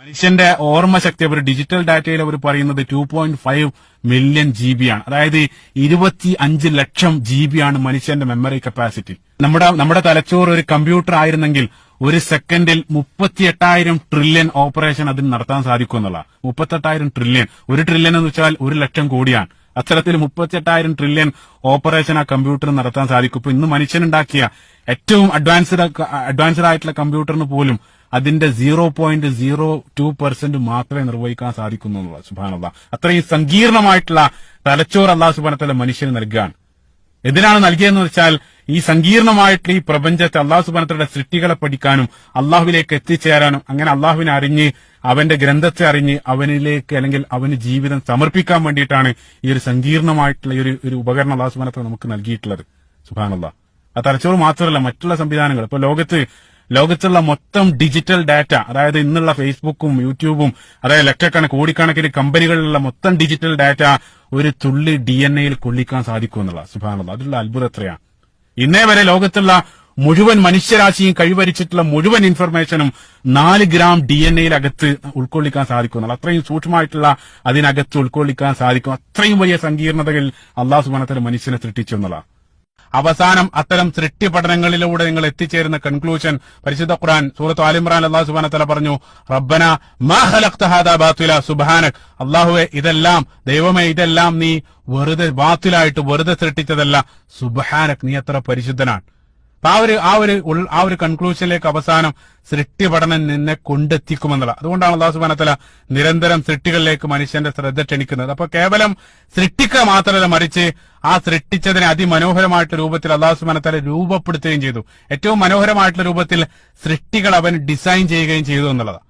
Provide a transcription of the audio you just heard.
മനുഷ്യന്റെ ഓർമ്മ ശക്തി അവർ ഡിജിറ്റൽ ഡാറ്റയിൽ അവർ പറയുന്നത് two point five million G B ആണ്. അതായത് ഇരുപത്തി അഞ്ച് ലക്ഷം ജി ബി ആണ് മനുഷ്യന്റെ മെമ്മറി കപ്പാസിറ്റി നമ്മുടെ നമ്മുടെ തലച്ചോറ് ഒരു കമ്പ്യൂട്ടർ ആയിരുന്നെങ്കിൽ ഒരു സെക്കൻഡിൽ മുപ്പത്തി എട്ടായിരം ട്രില്യൺ ഓപ്പറേഷൻ അതിന് നടത്താൻ സാധിക്കും എന്നുള്ള മുപ്പത്തെട്ടായിരം ട്രില്യൺ ഒരു ട്രില്യൺ എന്ന് വെച്ചാൽ ഒരു ലക്ഷം കോടിയാണ്. അത്തരത്തിൽ മുപ്പത്തിയെട്ടായിരം ട്രില്യൺ ഓപ്പറേഷൻ ആ കമ്പ്യൂട്ടറിന് നടത്താൻ സാധിക്കും. ഇപ്പൊ ഇന്ന് മനുഷ്യനുണ്ടാക്കിയ ഏറ്റവും അഡ്വാൻസ്ഡ് അഡ്വാൻസ്ഡ് ആയിട്ടുള്ള കമ്പ്യൂട്ടറിന് പോലും അതിന്റെ zero point zero two percent മാത്രമേ നിർവഹിക്കാൻ സാധിക്കുന്നുള്ളൂ സുബാനുള്ള അത്രയും സങ്കീർണമായിട്ടുള്ള തലച്ചോർ അള്ളാഹു സുബാനത്തല മനുഷ്യന് നൽകുകയാണ് എന്തിനാണ് നൽകിയതെന്ന് വെച്ചാൽ ഈ സങ്കീർണമായിട്ടുള്ള ഈ പ്രപഞ്ചത്തെ അള്ളാഹു സുബാനത്തയുടെ സൃഷ്ടികളെ പഠിക്കാനും അള്ളാഹുവിലേക്ക് എത്തിച്ചേരാനും അങ്ങനെ അള്ളാഹുവിനെ അറിഞ്ഞ് അവന്റെ ഗ്രന്ഥത്തെ അറിഞ്ഞ് അവനിലേക്ക് അല്ലെങ്കിൽ അവന് ജീവിതം സമർപ്പിക്കാൻ വേണ്ടിയിട്ടാണ് ഈ ഒരു സങ്കീർണമായിട്ടുള്ള ഒരു ഒരു ഉപകരണം അള്ളാഹു സുബാനത്തെ നമുക്ക് നൽകിയിട്ടുള്ളത്. സുബാനുള്ള ആ തലച്ചോറ് മാത്രമല്ല മറ്റുള്ള സംവിധാനങ്ങൾ. ഇപ്പൊ ലോകത്ത് ലോകത്തുള്ള മൊത്തം ഡിജിറ്റൽ ഡാറ്റ അതായത് ഇന്നുള്ള ഫേസ്ബുക്കും യൂട്യൂബും അതായത് ലക്ഷക്കണക്ക് കോടിക്കണക്കിന് കമ്പനികളിലുള്ള മൊത്തം ഡിജിറ്റൽ ഡാറ്റ ഒരു തുള്ളി ഡി എൻ എയിൽ കൊള്ളിക്കാൻ സാധിക്കും എന്നുള്ള സുഭാനുള്ള അതിലുള്ള അത്ഭുതം എത്രയാണ് ഇന്നേ വരെ ലോകത്തുള്ള മുഴുവൻ മനുഷ്യരാശിയും കഴിവരിച്ചിട്ടുള്ള മുഴുവൻ ഇൻഫർമേഷനും നാല് ഗ്രാം ഡി എൻ എയിൽ അകത്ത് ഉൾക്കൊള്ളിക്കാൻ സാധിക്കും എന്നുള്ള അത്രയും സൂക്ഷ്മമായിട്ടുള്ള അതിനകത്ത് ഉൾക്കൊള്ളിക്കാൻ സാധിക്കും. അത്രയും വലിയ സങ്കീർണതകൾ അള്ളാഹു സുബാനത്തിൽ മനുഷ്യനെ സൃഷ്ടിച്ചു എന്നുള്ള. അവസാനം അത്തരം സൃഷ്ടി പഠനങ്ങളിലൂടെ നിങ്ങൾ എത്തിച്ചേരുന്ന കൺക്ലൂഷൻ പരിശുദ്ധ ഖുർആൻ സൂറത്ത് ആലിമ്രാൻ അള്ളാഹു സുബാന തല പറഞ്ഞു റബ്ബന ബാത്തില സുബ്ഹാനക്. അള്ളാഹുവെ ഇതെല്ലാം ദൈവമേ ഇതെല്ലാം നീ വെറുതെ ബാത്തിലായിട്ട് വെറുതെ സൃഷ്ടിച്ചതല്ല. സുബ്ഹാനക് നീ എത്ര പരിശുദ്ധനാണ്. അപ്പൊ ആ ഒരു ആ ഒരു ആ ഒരു കൺക്ലൂഷനിലേക്ക് അവസാനം സൃഷ്ടി പഠനം നിന്നെ കൊണ്ടെത്തിക്കുമെന്നുള്ള അതുകൊണ്ടാണ് അള്ളാഹു സുബാനത്തല നിരന്തരം സൃഷ്ടികളിലേക്ക് മനുഷ്യന്റെ ശ്രദ്ധ ക്ഷണിക്കുന്നത്. അപ്പൊ കേവലം സൃഷ്ടിക്കുക മാത്രമല്ല മറിച്ച് ആ സൃഷ്ടിച്ചതിനെ അതിമനോഹരമായിട്ടുള്ള രൂപത്തിൽ അള്ളാഹു സുബാനത്തല രൂപപ്പെടുത്തുകയും ചെയ്തു. ഏറ്റവും മനോഹരമായിട്ടുള്ള രൂപത്തിൽ സൃഷ്ടികൾ അവൻ ഡിസൈൻ ചെയ്യുകയും ചെയ്തു എന്നുള്ളതാണ്.